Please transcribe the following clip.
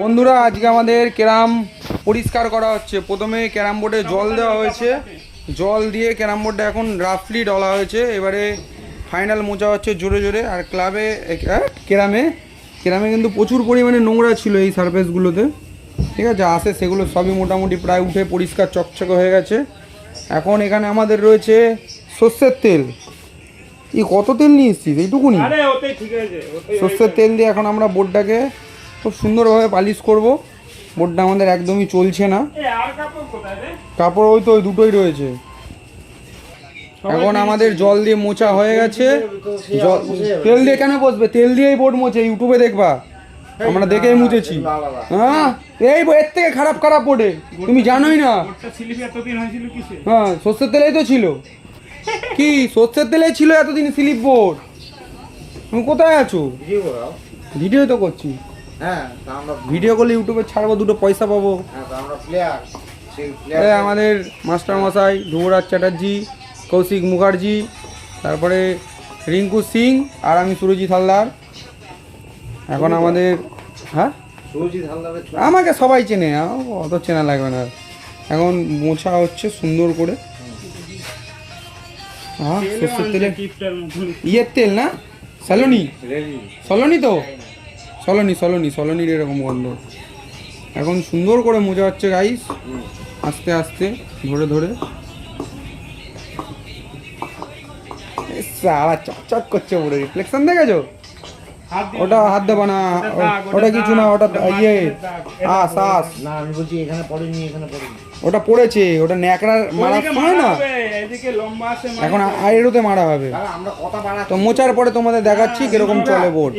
বন্ধুরা আজকে আমাদের ক্যারাম পরিষ্কার করা হচ্ছে। প্রথমে ক্যারাম বোর্ডে জল দেওয়া হয়েছে। জল দিয়ে ক্যারাম বোর্ডটা এখন রাফলি ডলা হয়েছে। এবারে ফাইনাল মোচা হচ্ছে জোরে জোরে। আর ক্লাবে ক্যারামে ক্যারামে কিন্তু প্রচুর পরিমাণে নোংরা ছিল এই সারফেসগুলোতে। ঠিক আছে আসে সেগুলো সবই মোটামুটি প্রায় উঠে পরিষ্কার চকচকে হয়ে গেছে। এখন এখানে আমাদের রয়েছে সর্ষের তেল। এই কত তেল নিয়ে এসছিস? এইটুকুনি? সর্ষের তেল দিয়ে এখন আমরা বোর্ডটাকে খুব সুন্দরভাবে পালিশ করব। বোর্ডটা আমাদের একদমই চলছে না। কাপড় ওই তো ওই দুটোই রয়েছে। এখন আমাদের জল দিয়ে মোচা হয়ে গেছে। তেল দিয়ে কেন বসবে? তেল দিয়েই বোর্ড মোছে ইউটিউবে দেখবা। আমরা দেখেই মুছেছি। হ্যাঁ? এই বো- এর থেকে খারাপ খারাপ বোর্ডে তুমি জানোই না। হ্যাঁ সর্ষের তেলেই তো ছিল। কি সর্ষের তেলেই ছিল এতদিন স্লিপ বোর্ড তুমি কোথায় আছো? ভিডিও তো করছি। হ্যাঁ আমরা ভিডিও করলে ইউটিউবে ছাড়বো দুটো পয়সা পাবো। হ্যাঁ আমরা প্লেয়ার সেই আমাদের মাস্টার মশাই ধ্রুবরাজ চ্যাটার্জি কৌশিক মুখার্জি তারপরে রিঙ্কু সিং আর আমি সুরজিৎ হালদার। এখন আমাদের হ্যাঁ? আমাকে সবাই চেনে অত চেনা লাগবে না। এখন মোছা হচ্ছে সুন্দর করে। হ্যাঁ সর্ষের তেলে ইয়ের তেল না? স্যালোনি সলনি তো? সলনি সলনি সলনির এরকম গন্ধ। এখন সুন্দর করে মোজা হচ্ছে গাইস আস্তে আস্তে ধরে ধরে। সারা চকচক করছে পুরো রিফ্লেকশন দেখেছ? ওটা হাত দেবো না ওটা কিছু না ওটা ইয়ে। আস আস। না আমি বলছি এখানে পড়েনি এখানে পড়েনি। ওটা পড়েছে ওটা ন্যাকড়া মারার ওইদিকে সময় না? মারা হবে, এদিকে এখন আইরোতে মারা হবে। তো মোচার পরে তোমাদের দেখাচ্ছি কীরকম চলে বোর্ড